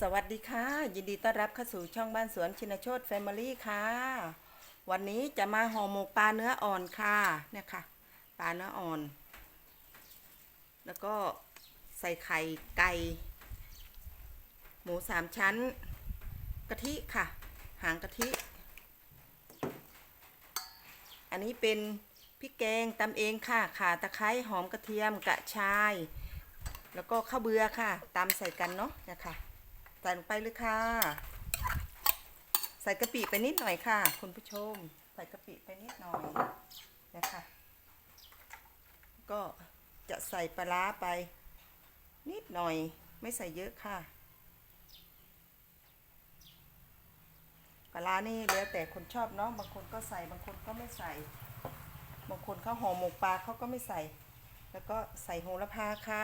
สวัสดีค่ะ ยินดีต้อนรับเข้าสู่ช่องบ้านสวนชินโชตแฟมิลี่ค่ะ วันนี้จะมาห่อหมกปลาเนื้ออ่อนค่ะเนี่ยค่ะ ปลาเนื้ออ่อน แล้วก็ใส่ไข่ไก่หมูสามชั้น กะทิค่ะ หางกะทิ อันนี้เป็นพริกแกงตำเองค่ะข่าตะไคร้หอมกระเทียมกระชาย แล้วก็ข้าวเบือค่ะตำใส่กันเนาะเนะคะ ใส่ลงไปเลยค่ะ ใส่กะปิไปนิดหน่อยค่ะ คุณผู้ชม ใส่กะปิไปนิดหน่อยนะคะ ก็จะใส่ปลาไป นิดหน่อยไม่ใส่เยอะค่ะปลานี่แล้วแต่คนชอบเนาะบางคนก็ใส่บางคนก็ไม่ใส่ บางคนเขาห่อหมกปลาเขาก็ไม่ใส่ แล้วก็ใส่โหระพาค่ะ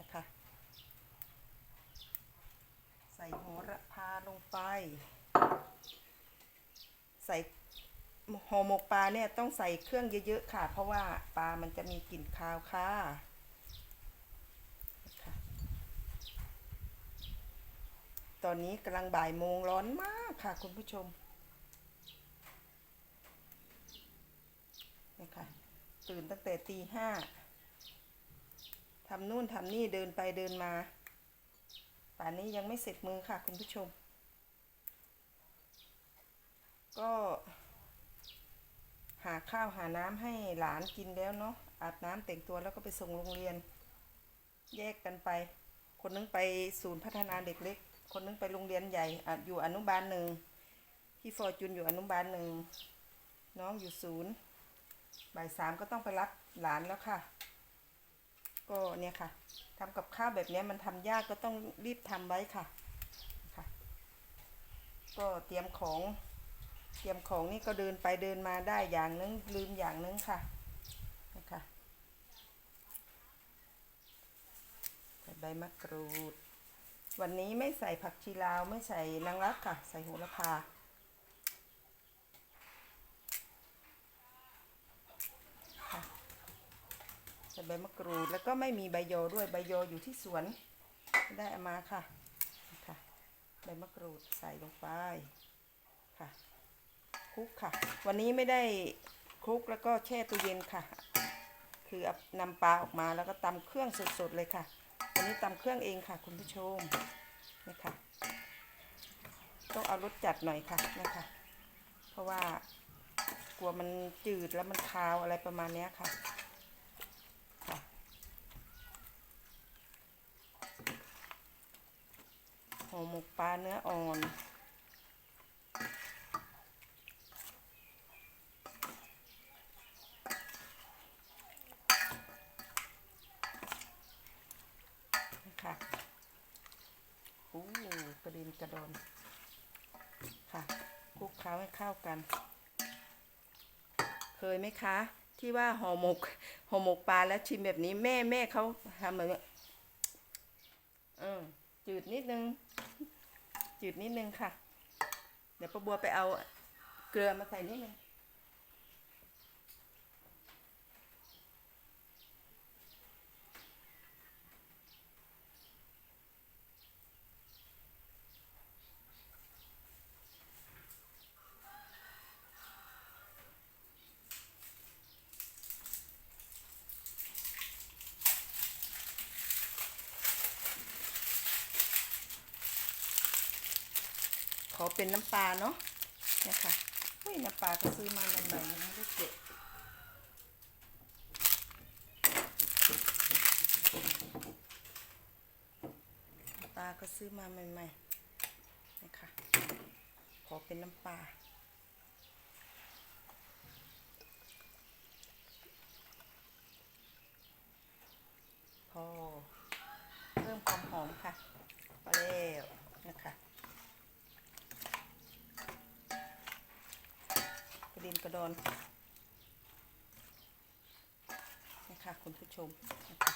นะคะ ส่โหระพาลงไป ใส่ห่อหมกปลาเนี่ยต้องใส่เครื่องเยอะๆค่ะ เพราะว่าปลามันจะมีกลิ่นคาวค่ะตอนนี้กำลังบ่ายโมงร้อนมากค่ะ คุณผู้ชมนี่ค่ะตื่นตั้งแต่ตีห้าทำนู่นทำนี่เดินไปเดินมา ป่านนี้ยังไม่เสร็จมือค่ะคุณผู้ชม ก็หาข้าวหาน้ำให้หลานกินแล้วเนาะอาบน้ำแต่งตัวแล้วก็ไปส่งโรงเรียน แยกกันไป คนนึงไปศูนย์พัฒนาเด็กเล็ก คนนึงไปโรงเรียนใหญ่ออยู่อนุบาลหนึ่งพี่ฟอร์จุนอยู่อนุบาลหนึ่งน้องอยู่ศูนย์บ่ายสามก็ต้องไปรับหลานแล้วค่ะ ก็เนี่ยค่ะทำกับข้าวแบบนี้มันทำยากก็ต้องรีบทำไว้ค่ะค่ะ ก็เตรียมของ เตรียมของนี่ก็เดินไปเดินมาได้อย่างนึงลืมอย่างนึงค่ะนะคะใส่ใบมะกรูด วันนี้ไม่ใส่ผักชีลาวไม่ใส่นางรักค่ะ ใส่โหระพา ใบมะกรูดแล้วก็ไม่มีใบโยอด้วยใบโยออยู่ที่สวนได้เอามาค่ะค่ะ ใบมะกรูดใส่ลงไปค่ะคลุกค่ะ วันนี้ไม่ได้คลุกแล้วก็แช่ตู้เย็นค่ะ คือเอานำปลาออกมาแล้วก็ตำเครื่องสดๆเลยค่ะวันนี้ตำเครื่องเองค่ะ คุณผู้ชมนี่ค่ะต้องเอารสจัดหน่อยค่ะนะคะเพราะว่ากลัวมันจืดแล้วมันคาวอะไรประมาณนี้ค่ะ หมกปลาเนื้ออ่อนนะคะอู้กระด็นกระดอน ค่ะคลุกเคล้าให้เข้ากัน เคยไหมคะ ที่ว่าห่อหมกห่อหมกปลาแล้วชิมแบบนี้แม่แม่เขาทำแบบนี้เออจืดนิดนึง จืดนิดนึงค่ะ เดี๋ยวป้าบัวไปเอาเกลือมาใส่นิดนึง ขอเป็นน้ำปลาเนาะเนี่ยค่ะเฮ้ยน้ำปลาก็ซื้อมาใหม่ๆยังไม่ได้เก็บน้ำปลาก็ซื้อมาใหม่ๆเนี่ยค่ะ ขอเป็นน้ำปลา พอ เพิ่มความหอมค่ะพอแล้วนะคะ ด็นกระดอนนี่ค่ะคุณผู้ชมนะคะ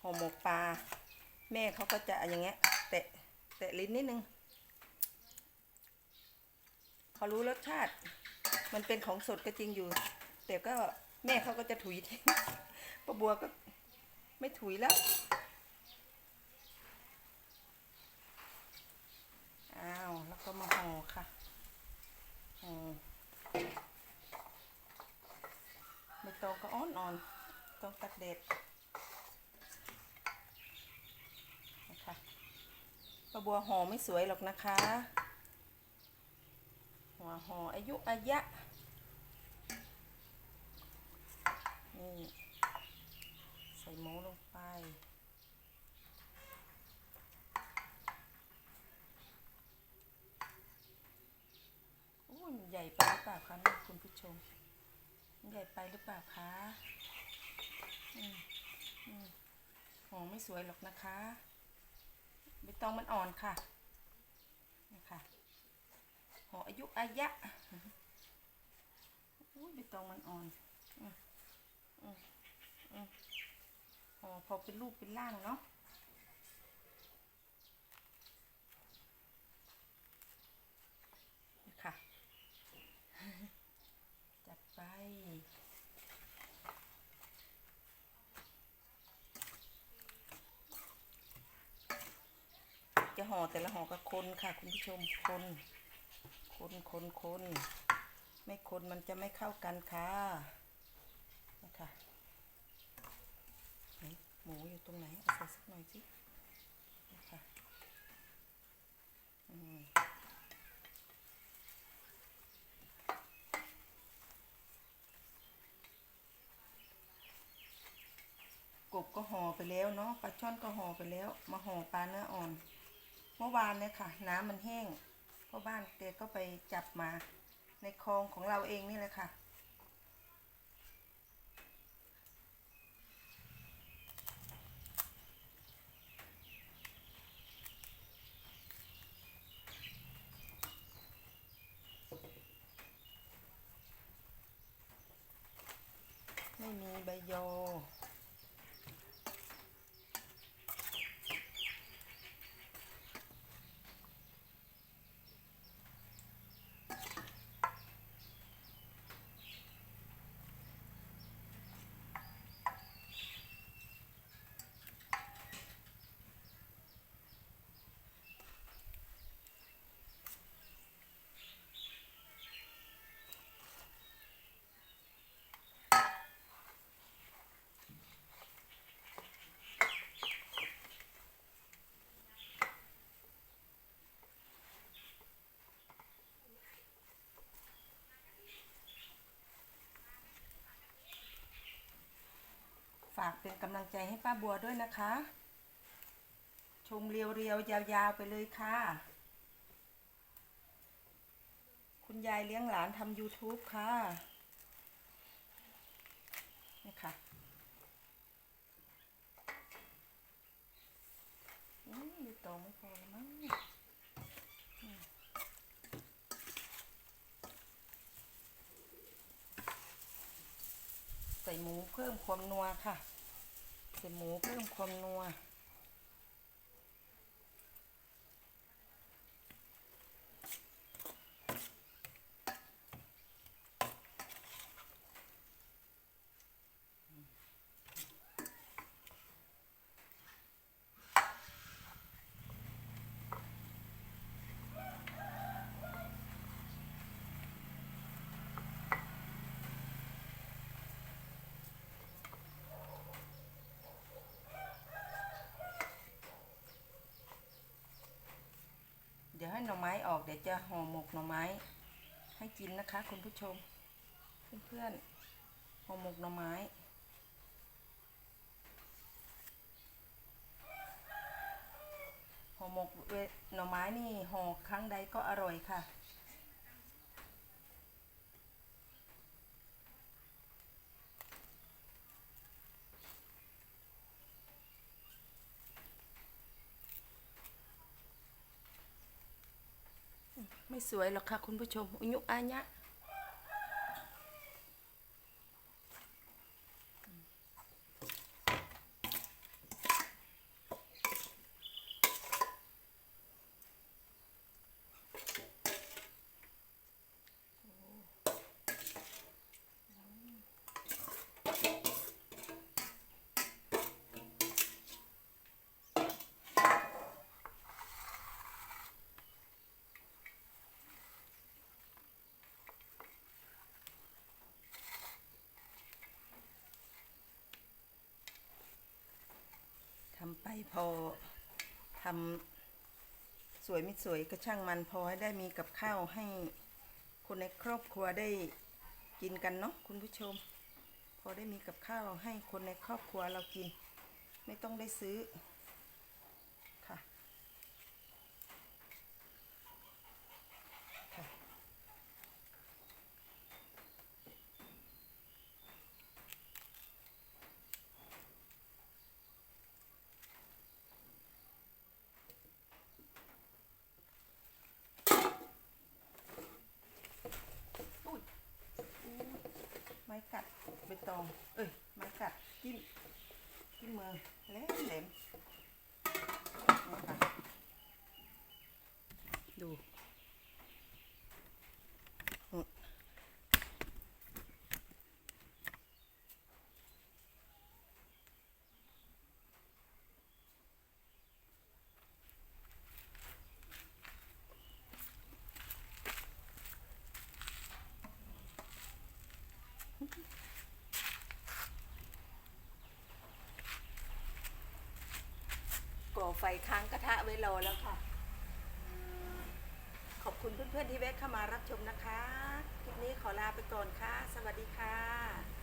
ห่อหมกปลา แม่เขาก็จะอย่างเงี้ยแตะแตะลิ้นนิดนึงเขารู้รสชาติ มันเป็นของสดก็จริงอยู่ แต่ก็แม่เขาก็จะถุยทิ้งป้าบัวก็ไม่ถุยแล้ว อ้าว แล้วก็มาห่อค่ะห่อไม่ต อนต้องตักเด็ดนะคะปลาบัวห่อไม่สวยหรอกนะคะ หัวห่ออายุอายะ นี่ ใส่หมูลงไปอุ้ยใหญ่ไปหรือเปล่าคะคุณผู้ชม ใหญ่ไปหรือเปล่าคะอืมอืมห่อไม่สวยหรอกนะคะใบตองมันอ่อนค่ะนี่ค่ะหออายุอายะอุ้ยใบตองมันอ่อนอืมอืมอืมหอพอเป็นรูปเป็นร่างเนาะ จัดไป จะห่อแต่ละห่อกับคนค่ะ คุณผู้ชมคน คนคนคนไม่คนมันจะไม่เข้ากันค่ะนะคะหนหมูอยู่ตรงไหนเอาใส่สักหน่อยสินะคะอืมกบก็ห่อไปแล้วเนาะปลาช่อนก็ห่อไปแล้ว มาห่อปลาเนื้ออ่อน เมื่อวานเนี่ยค่ะ น้ำมันแห้งพ่อบ้านแกก็ไปจับมาในคลองของเราเองนี่แหละค่ะ ไม่มีใบยอากเป็นกำลังใจให้ป้าบัวด้วยนะคะ ชมเรียวๆ ยาวๆ ไปเลยค่ะ คุณยายเลี้ยงหลานทำ YouTube ค่ะ นี่ค่ะอืมดูโตไม่พอแล้วมั้งใส่หมูเพิ่มความนัวค่ะ ใส่หมูเพิ่มความนัว เดี๋ยวให้หน่อไม้ออกเดี๋ยวจะห่อหมกหน่อไม้ ให้กินนะคะ คุณผู้ชม เพื่อนๆห่อหมกหน่อไม้ห่อหมกเวหน่อไม้นี่ห่อครั้งใดก็อร่อยค่ะ ไม่สวยหรอกค่ะ คุณผู้ชมอุยุอาญะ ไปพอทำสวยไม่สวยก็ช่างมันพอให้ได้มีกับข้าวให้คนในครอบครัวได้กินกันเนาะคุณผู้ชม พอได้มีกับข้าวให้คนในครอบครัวเรากิน ไม่ต้องได้ซื้อค่ะค่ะ อุ้ยอุ้ยไม้กัดใบต อง เอ้ยมากัดจิ้มจิ้มมือแหลมแหลมนี่ค่ะดู ค้างกระทะไว้รอแล้วค่ะ ขอบคุณเพื่อนๆที่แวะเข้ามารับชมนะคะ คลิปนี้ขอลาไปก่อนค่ะ สวัสดีค่ะ